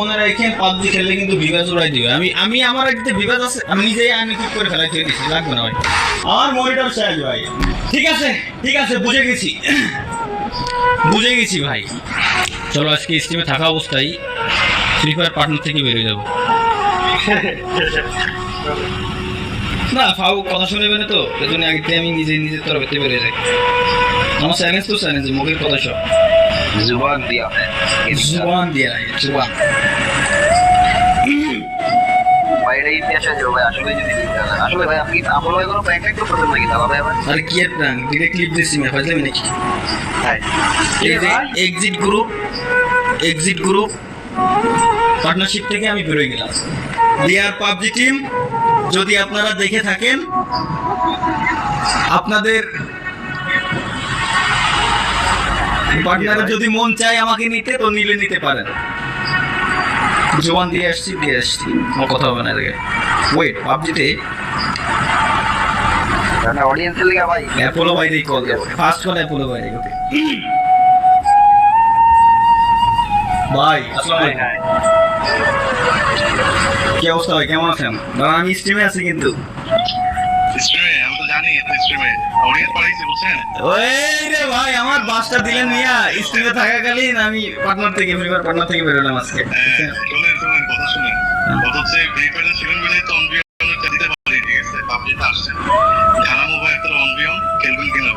মনে রাখেন পাবজি খেললে কিন্তু বিভাজ উড়াই দিবে। আমি আমি আমার বিভাজ আছে আমি নিজেই আমি ঠিক করে ফেলাই দিচ্ছি লাগবে না ভাই। আমার মনিটর শেষ ভাই। ঠিক আছে ঠিক আছে বুঝে গেছি। বুঝে গেছি ভাই। চলো আজকে স্টিমে থাকা অবস্থায় ফ্রি ফায়ার পার্টনার থেকে বেরিয়ে যাব। না ফাউ কথা শুনে না তো এজন্য আগে আমি নিজে নিজের তরফে বেরিয়ে যাই। আমার চ্যালেঞ্জ তো চ্যালেঞ্জ মুখের কথা সব। জুবান দিয়া জুবান দিয়া বাইরে ইতিহাসে আসলে যদি আর কি নাকি? হ্যাঁ। Exit group exit group partnership থেকে আমি বেরোয় গেলাম। পাবজি টিম যদি আপনারা দেখে থাকেন আপনাদের পার্টনারের যদি মন চায় আমাকে নিতে তো নিলে নিতে পারেন জোয়ান দিয়ে আসছি দিয়ে আসছি। আমার কথা হবে না ওয়েট পাবজিতে? অডিয়েন্সের লিগা ভাই। অ্যাপোলো কল দেবো ফার্স্ট কল অ্যাপোলো বাইরে ওকে ভাই আসসালামু আলাইকুম। কি অবস্থা ভাই? কেমন আছেন? দাদা আমি স্ট্রিমে আছি কিন্তু। স্ট্রিমে ভাই আমার বাসটা দিলেন মিয়া। স্ট্রিমে থাকাকালীন আমি পার্টনার থেকে ফ্রিফায়ার পার্টনার থেকে বেরোলাম আজকে। হ্যাঁ। শুনেন শুনেন কথা শুনেন কথা হচ্ছে ভিডিওটা ছিলেন বলে তো অনবিয়নটা দিতে পারি ঠিক আছে পাবলিকটা আসছেন জানা মোবাইল একটা অনবিয়ন খেলবেন কিনা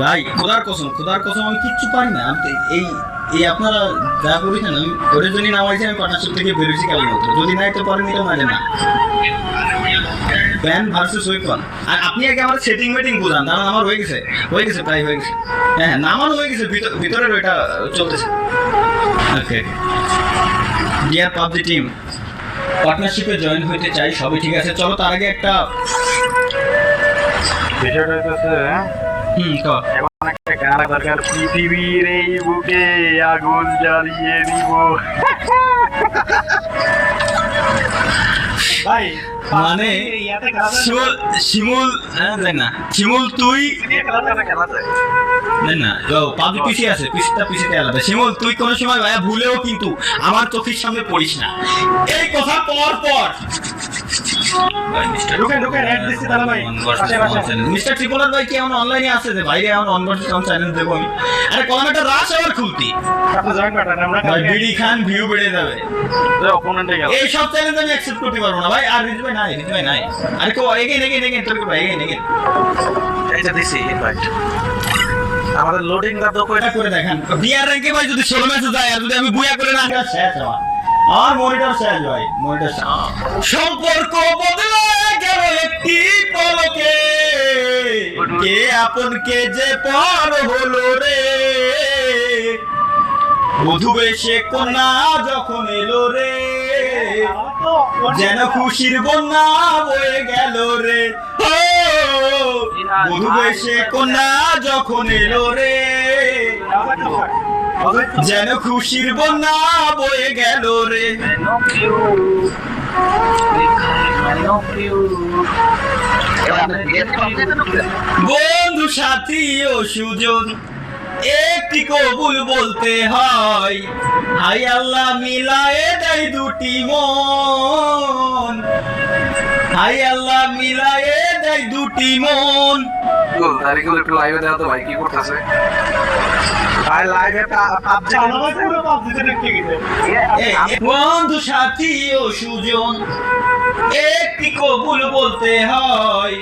ভাই খোদার কসম খোদার কসম আমি কিচ্ছু পারি না। আমি এই এই আপনারা যা করেছেন আমি ওদের নামাইছি আমি পার্টনারশিপ থেকে বেরোছি কালী মাত্র যদি নাই তো পারেন এটা মানে না। ব্যান ভার্সেস ওয়েপন আর আপনি আগে আমার সেটিং মেটিং বুঝান কারণ আমার হয়ে গেছে। হয়ে গেছে প্রায় হয়ে গেছে। হ্যাঁ হ্যাঁ নামানো হয়ে গেছে ভিতরের ওইটা চলতেছে। ওকে ডিয়ার পাবজি টিম পার্টনারশিপে জয়েন হইতে চাই সবই ঠিক আছে। চলো তার আগে একটা বিষয়টা হুম পৃথিবীর এই বুকে আগুন জ্বালিয়ে দিব। ভাই মানে শিমুল হ্যাঁ দেখ না। শিমুল তুই? না না ও পিছিয়ে আছে পিছিটা পিছিয়ে আলাদা শিমুল তুই কোনো সময় ভাইয়া ভুলেও কিন্তু আমার চোখের সামনে পড়িস না। এই কথা পর পর। মিস্টার ত্রিপুলার ভাই। কি আমার অনলাইনে আছে যে বাইরে আমার অনভার্সেশন চ্যানেল দেবো আমি? আরে কলম একটা রাশ আবার খুলতি। আপনি জয়েন বাটন আমরা ভাই বিডি খান ভিউ বেড়ে যাবে। এই সব চ্যালেঞ্জ আমি অ্যাকসেপ্ট করতে পারব না ভাই। আর রিজ ভাই নাই রিজ ভাই নাই। আরে কো এগেন এগেন এগেন তোর ভাই এগেন এগেন এইটা দিছি ইনভাইট আমাদের লোডিং দা করে দেখেন। বিয়ার র্যাঙ্কে ভাই যদি ষোলো ম্যাচে যায় আর যদি আমি বুয়া করে না শেষ আমার আমার মনিটর শেষ ভাই মনিটর সম্পর্ক বদলে গেল একটি পলকে। কে আপন কে যে পর হলো রে? বধু বেশে কন্যা যখন এলো রে যেন খুশির বন্যা বয়ে গেল রে। ও বধু বেশে কন্যা যখন এলো রে যেন খুশির বন্যা বয়ে গেল রে। বন্ধু সাথী ও সুজন, একটি কবুল বলতে হয় হাই আল্লাহ মিলায়ে দেয় দুটি মন। হাই আল্লাহ মিলায়ে দেয় দুটি মন। তারিখগুলো একটু লাইভে দেওয়া তো ভাই কি করতেছে ভাই লাইভে পাবজি পুরো পাবজি বন্ধু সাথী ও সুজন একটি কবুল বলতে হয়।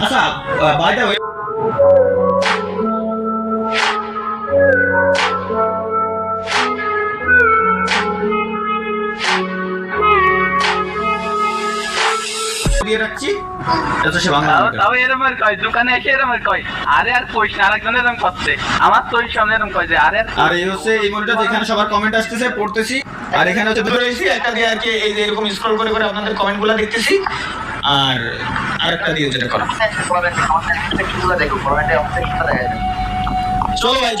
আচ্ছা বাইটা দিয়ে রাখছি। এটা সে বাংলা। তবে এরকম আর কয় দোকানে এসে এরকম আর কয়। আরে আর কইস না আরেকজন এরকম করছে। আমার তো সামনে এরকম কয় যে আরে আর এই হচ্ছে এই মনিটর যেখানে সবার কমেন্ট আসতেছে পড়তেছি। আর এখানে হচ্ছে দুটো রয়েছে একটা দিয়ে আর কি এই যে এরকম স্ক্রল করে করে আপনাদের কমেন্টগুলো দেখতেছি। আর আরেকটা দিয়ে যেটা করা। যায়। চলো ভাই